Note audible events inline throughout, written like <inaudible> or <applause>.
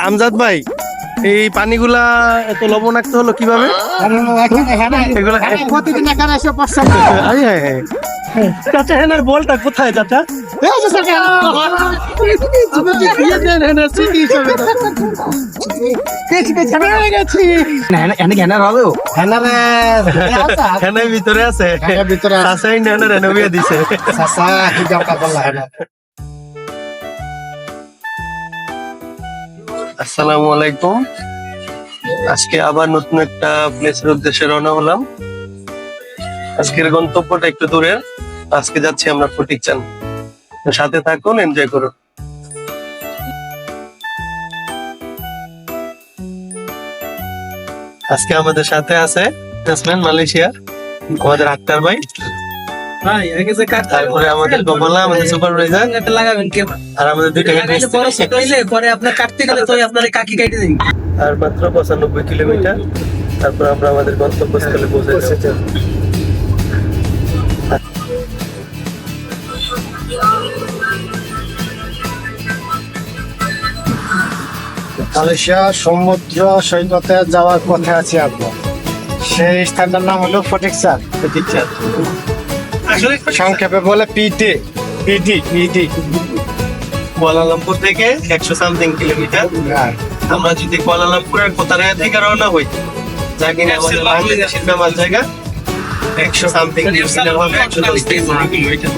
আমজাদ ভাই এই পানিগুলা এত লবণাক্ত হলো কীভাবে? চাচা হেনার বলটা কোথায় চাচা? ভিতরে আছে। ভিতরে আছে। দিছে। আসসালামু আলাইকুম। আজকে আবার নতুন একটা প্লেসের উদ্দেশ্যে রওনা হলাম। আজকের গন্তব্যটা একটু দূরে আজকে যাচ্ছি আমরা ফটিক চান সাথে থাকুন এনজয় করুন। আজকে আমাদের সাথে আছে ব্যাটসম্যান মালয়েশিয়া আমাদের আক্তার ভাই। তারপরে আমাদের গোপালা আমাদের সুপারভাইজার আর আমাদের দুইটা হেড পরে আপনার কাটতে গেলে তো আপনার কাকি কাটে দিন আর মাত্র পঁচানব্বই কিলোমিটার। তারপর আমরা আমাদের গন্তব্যস্থলে পৌঁছে যাব। মালয়েশিয়া সমুদ্র সৈকতে যাওয়ার পথে আছি আপনার সেই স্থানটার নাম হলো ফটিক স্যার আসলে সংক্ষেপে বলে পিটি পিটি পিটি কুয়ালালামপুর থেকে একশো সামথিং কিলোমিটার আমরা যদি কুয়ালালামপুরের কোতারায়া থেকে রওনা হই যা কিনা আমাদের বাংলাদেশের ফেমাস জায়গা একশো সামথিং কিলোমিটার হবে একশো দশ কিলোমিটার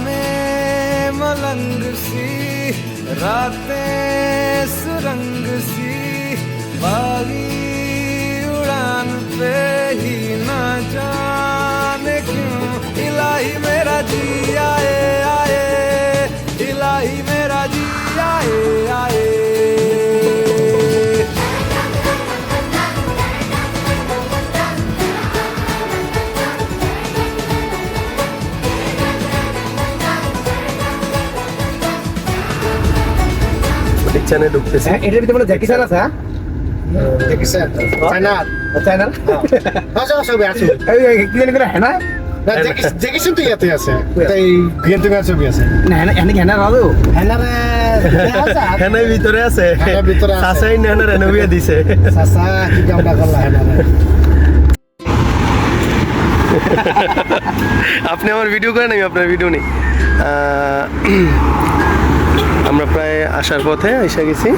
में मलंग सी रातें सुरंग सी बागी उड़ान पे ही इलाही मेरा जी आए आए ফটিক চানে ঢুকতেছি এটার ভিতরে বলে জ্যাকি স্যার আছে হ্যাঁ দেখি স্যার ফাইনাল তাই না আসো ছবি আসো এই এই, কি জানি করে হ্যাঁ না তো ইয়াতে আছে তাই বিএনপি ছবি আছে না হ্যাঁ এনে হ্যাঁ রাজু হেনারে হেনার ভিতরে আছে হেনার ভিতরে আছে। চাচা হেনার রেনোভিয়া দিছে চাচা কি কামটা করলা হেনারে আপনি আমার ভিডিও করেন আমি আপনার ভিডিও নেই আমরা প্রায় আসার পথে এসে গেছি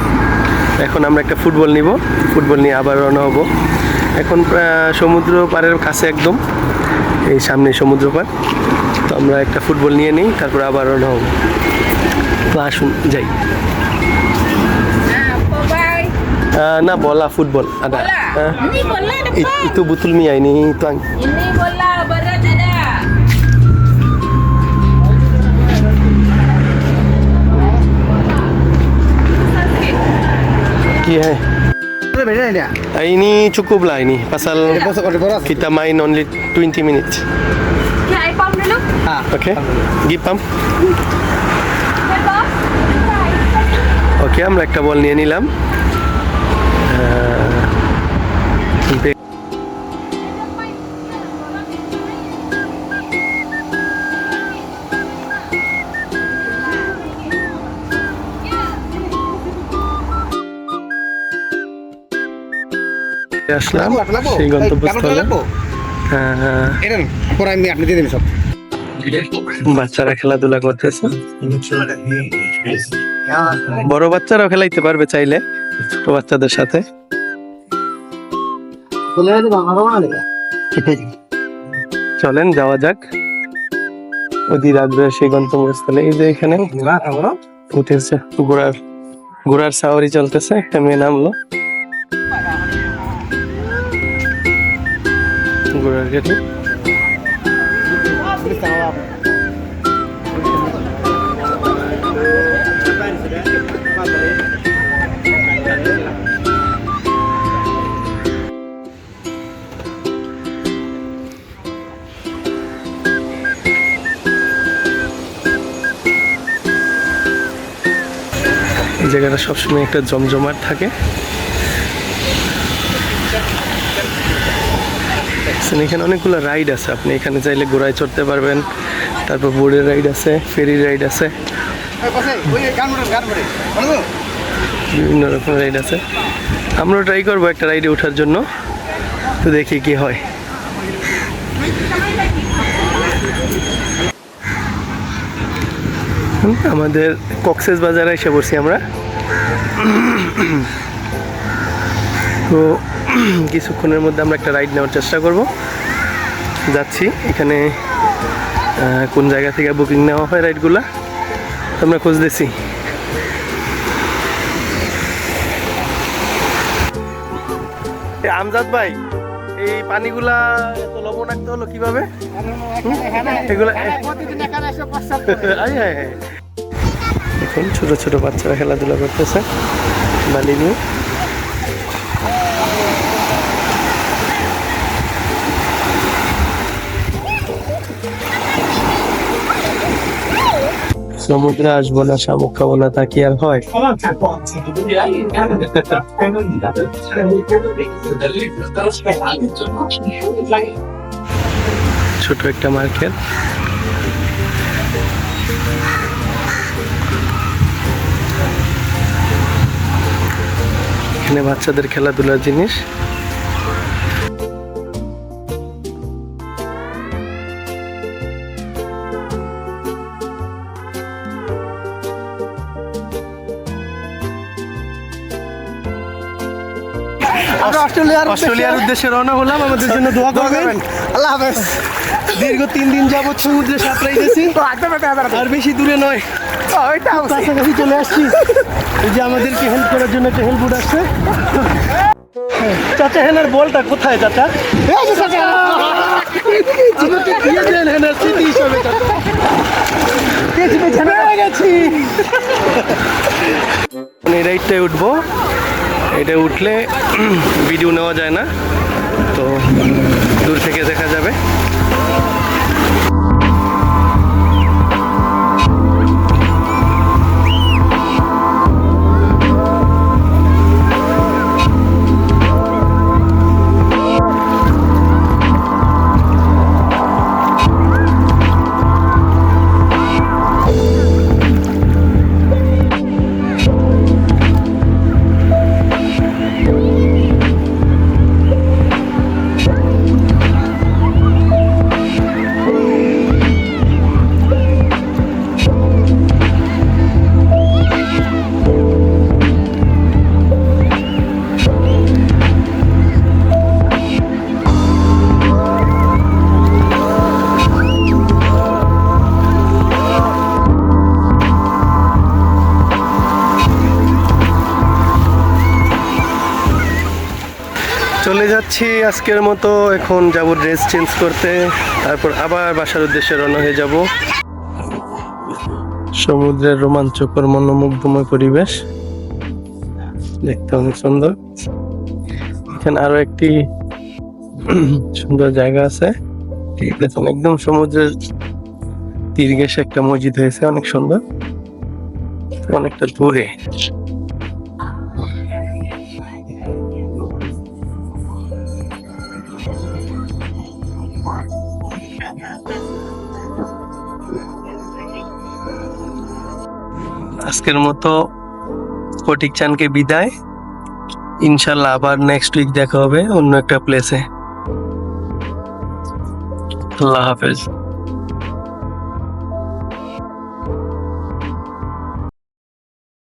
এখন আমরা একটা ফুটবল নিব ফুটবল নিয়ে আবার রওনা হব এখন সমুদ্র পাড়ের কাছে একদম এই সামনে সমুদ্র পাড় তো আমরা একটা ফুটবল নিয়ে নিই তারপর আবার রওনা হব। তো আসুন যাই। না বলা football ada Bola. Ah, Ini bola it- depan. itu betul Mia ini Ini. Ah, cukup lah ini pasal kita main only 20 minutes. Ya, air pump dulu. Okay? Give pump. Okay আমরা একটা বল নিয়ে নিলাম আসলাম। সেই গন্তব্যস্থলে। সব। বাচ্চারা খেলাধুলা করতেছে। বড় বাচ্চারাও খেলাইতে পারবে চাইলে ছোট বাচ্চাদের সাথে। চলেন যাওয়া যাক। অধীর আগ্রহ সেই গন্তব্যস্থলে। এই যে এখানে উঠেছে ঘোড়ার ঘোড়ার সাওয়ারি চলতেছে একটা মেয়ে নামলো। জায়গাটা সবসময় একটা জমজমাট থাকে। দেখছেন, এখানে অনেকগুলো রাইড আছে। আপনি এখানে চাইলে ঘোড়ায় চড়তে পারবেন। তারপর বোর্ডের রাইড আছে ফেরি রাইড আছে। বিভিন্ন রকম রাইড আছে। আমরাও ট্রাই করব একটা রাইডে ওঠার জন্য। তো দেখি কি হয়। আমাদের কক্সেস বাজারে এসে পড়ছি আমরা। তো <clears throat> কিছুক্ষণের মধ্যে আমরা একটা রাইড নেওয়ার চেষ্টা করব। যাচ্ছি। এখানে কোন জায়গা থেকে বুকিং নেওয়া হয় রাইডগুলা আমরা খুঁজতেছি। এ, আমজাদ ভাই এই পানিগুলা এত লবণাক্ত হলো কীভাবে। এখন ছোট ছোট বাচ্চারা খেলাধুলা করতেছে। বালি নিয়ে। সমুদ্রে আসব না শামুক খাব না তা কি আর হয়? ছোট একটা মার্কেট। এখানে বাচ্চাদের খেলাধুলার জিনিস। অস্ট্রেলিয়ার অস্ট্রেলিয়ার উদ্দেশ্যে রওনা হলাম। আমাদের জন্য দোয়া করবেন। আল্লাহ হাফেজ। দীর্ঘ তিন দিন যাবৎ সমুদ্রে সাঁতরাইতেছি আর বেশি দূরে নয়। কাছাকাছি চলে আসছি। এই যে আমাদেরকে হেল্প করার জন্য একটা হেল্প আসছে। চাচা হেনার বলটা কোথায় চাচা? এই রাইডটায় উঠবো। এটা উঠলে <clears throat> ভিডিও নেওয়া যায় না তো দূর থেকে দেখা যাবে। চলে যাচ্ছি আজকের মতো। এখন যাব ড্রেস চেঞ্জ করতে, তারপর আবার বাসার উদ্দেশ্যে রওনা হয়ে যাব। সমুদ্রের রোমাঞ্চকর মনোমুগ্ধময় পরিবেশ। দেখতে অনেক সুন্দর। এখানে আরও একটি সুন্দর জায়গা আছে। একদম সমুদ্রের তীর একটা মসজিদ হয়েছে, অনেক সুন্দর। অনেকটা দূরে। আজকের মতো ফটিক চানকে বিদায়। ইনশাল্লাহ আবার নেক্সট উইক দেখা হবে অন্য একটা প্লেসে আল্লাহ হাফেজ।